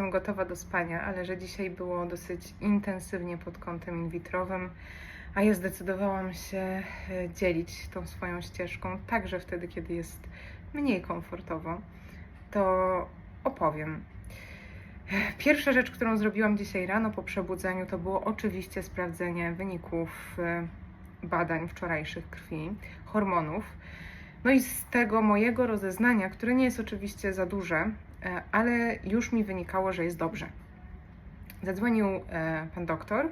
jestem gotowa do spania, ale że dzisiaj było dosyć intensywnie pod kątem in vitrowym, a ja zdecydowałam się e, dzielić tą swoją ścieżką, także wtedy, kiedy jest mniej komfortowo, to opowiem. Pierwsza rzecz, którą zrobiłam dzisiaj rano po przebudzeniu, to było oczywiście sprawdzenie wyników e, badań wczorajszych krwi, hormonów. No i z tego mojego rozeznania, które nie jest oczywiście za duże, e, ale już mi wynikało, że jest dobrze. Zadzwonił e, pan doktor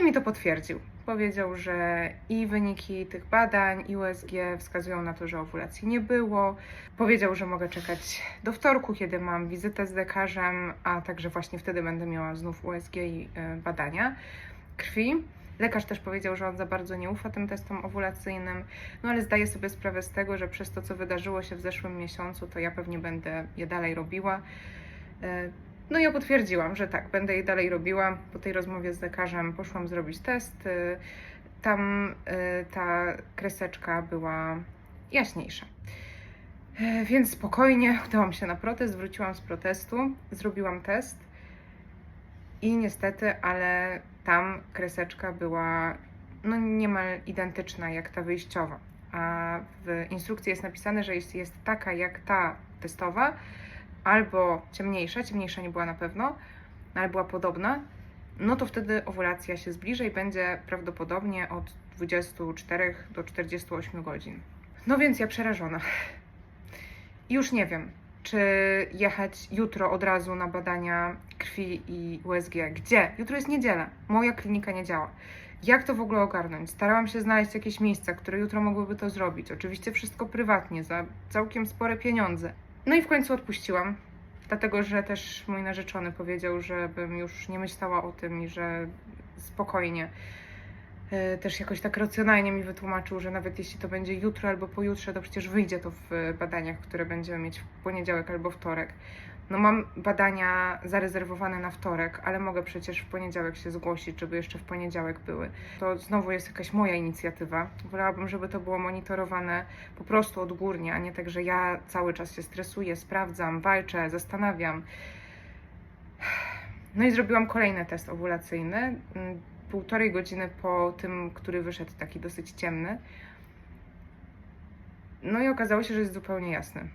i mi to potwierdził. Powiedział, że i wyniki tych badań, i USG wskazują na to, że owulacji nie było. Powiedział, że mogę czekać do wtorku, kiedy mam wizytę z lekarzem, a także właśnie wtedy będę miała znów USG i e, badania krwi. Lekarz też powiedział, że on za bardzo nie ufa tym testom owulacyjnym, no ale zdaje sobie sprawę z tego, że przez to, co wydarzyło się w zeszłym miesiącu, to ja pewnie będę je dalej robiła. E, No ja potwierdziłam, że tak, będę je dalej robiła. Po tej rozmowie z lekarzem poszłam zrobić test. E, Tam e, ta kreseczka była jaśniejsza. Więc spokojnie udałam się na protest, wróciłam z protestu, zrobiłam test i niestety, ale tam kreseczka była no niemal identyczna jak ta wyjściowa. A w instrukcji jest napisane, że jeśli jest taka jak ta testowa, albo ciemniejsza, ciemniejsza nie była na pewno, ale była podobna, no to wtedy owulacja się zbliży i będzie prawdopodobnie od 24 do 48 godzin. No więc ja przerażona. Już nie wiem, czy jechać jutro od razu na badania krwi i USG. Gdzie? Jutro jest niedziela. Moja klinika nie działa. Jak to w ogóle ogarnąć? Starałam się znaleźć jakieś miejsca, które jutro mogłyby to zrobić. Oczywiście wszystko prywatnie, za całkiem spore pieniądze. No i w końcu odpuściłam, dlatego że też mój narzeczony powiedział, żebym już nie myślała o tym i że spokojnie. E, Też jakoś tak racjonalnie mi wytłumaczył, że nawet jeśli to będzie jutro albo pojutrze, to przecież wyjdzie to w e, badaniach, które będziemy mieć w poniedziałek albo wtorek. No mam badania zarezerwowane na wtorek, ale mogę przecież w poniedziałek się zgłosić, żeby jeszcze w poniedziałek były. To znowu jest jakaś moja inicjatywa. Wolałabym, żeby to było monitorowane po prostu odgórnie, a nie tak, że ja cały czas się stresuję, sprawdzam, walczę, zastanawiam. No i zrobiłam kolejny test owulacyjny. Półtorej godziny po tym, który wyszedł taki dosyć ciemny. No i okazało się, że jest zupełnie jasny.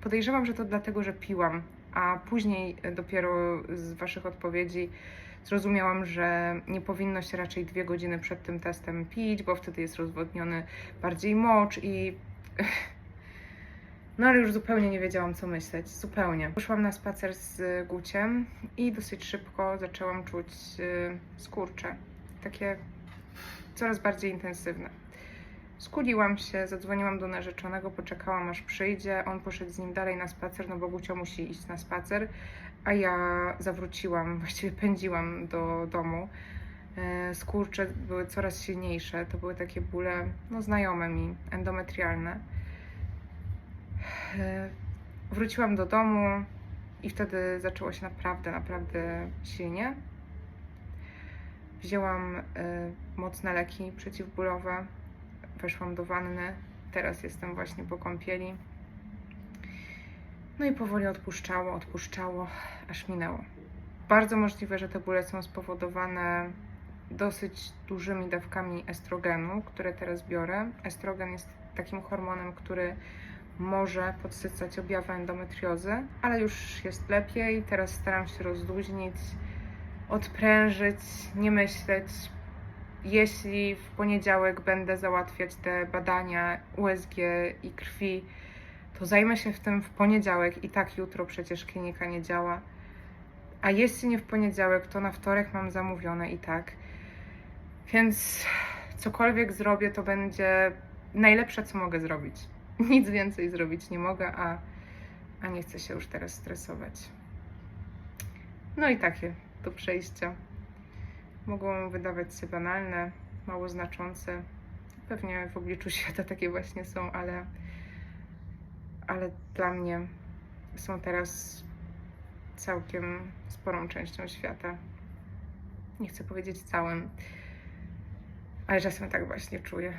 Podejrzewam, że to dlatego, że piłam, a później e, dopiero z Waszych odpowiedzi zrozumiałam, że nie powinno się raczej dwie godziny przed tym testem pić, bo wtedy jest rozwodniony bardziej mocz i. No ale już zupełnie nie wiedziałam, co myśleć. Zupełnie. Poszłam na spacer z Guciem i dosyć szybko zaczęłam czuć y, skurcze. Takie coraz bardziej intensywne. Skuliłam się, zadzwoniłam do narzeczonego, poczekałam aż przyjdzie. On poszedł z nim dalej na spacer, no bo Gucio musi iść na spacer, a ja zawróciłam, właściwie pędziłam do domu. E, Skurcze były coraz silniejsze, to były takie bóle, no znajome mi, endometrialne. E, Wróciłam do domu i wtedy zaczęło się naprawdę, naprawdę silnie. Wzięłam e, mocne leki przeciwbólowe, weszłam do wanny. Teraz jestem właśnie po kąpieli. No i powoli odpuszczało, odpuszczało, aż minęło. Bardzo możliwe, że te bóle są spowodowane dosyć dużymi dawkami estrogenu, które teraz biorę. Estrogen jest takim hormonem, który może podsycać objawy endometriozy, ale już jest lepiej. Teraz staram się rozluźnić, odprężyć, nie myśleć, jeśli w poniedziałek będę załatwiać te badania USG i krwi, to zajmę się w tym w poniedziałek i tak jutro przecież klinika nie działa. A jeśli nie w poniedziałek, to na wtorek mam zamówione i tak. Więc cokolwiek zrobię, to będzie najlepsze, co mogę zrobić. Nic więcej zrobić nie mogę, a, a nie chcę się już teraz stresować. No i takie do przejścia mogą wydawać się banalne, mało znaczące. Pewnie w obliczu świata takie właśnie są, ale, ale dla mnie są teraz całkiem sporą częścią świata. Nie chcę powiedzieć całym, ale czasem tak właśnie czuję.